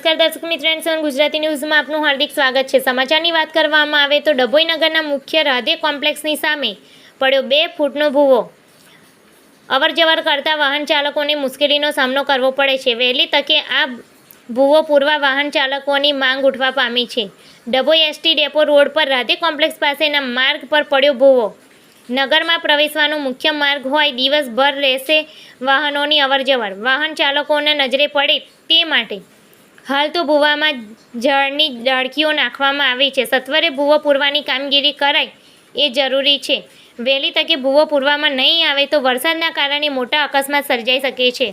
નમસ્કાર દર્શક મિત્રો ગુજરાતી ન્યૂઝમાં આપનું હાર્દિક સ્વાગત છે. સમાચારની વાત કરવામાં આવે તો ડભોઈ નગરના મુખ્ય રાધે કોમ્પ્લેક્સની સામે પડ્યો બે ફૂટનો ભૂવો. અવરજવર કરતા વાહન ચાલકોને મુશ્કેલીનો સામનો કરવો પડે છે. વહેલી તકે આ ભૂવો પૂરવા વાહન ચાલકોની માંગ ઉઠવા પામી છે. ડભોઈ એસટી ડેપો રોડ પર રાધે કોમ્પ્લેક્સ પાસેના માર્ગ પર પડ્યો ભૂવો. નગરમાં પ્રવેશવાનો મુખ્ય માર્ગ હોય દિવસભર રહેશે વાહનોની અવરજવર. વાહન ચાલકોને નજરે પડે તે માટે હાલ તો ભૂવામાં જળની ડાળખીઓ નાખવામાં આવી છે. સત્વરે ભૂવો પૂરવાની કામગીરી કરાય એ જરૂરી છે. વહેલી તકે ભૂવો પૂરવામાં નહીં આવે તો વરસાદના કારણે મોટા અકસ્માત સર્જાઈ શકે છે.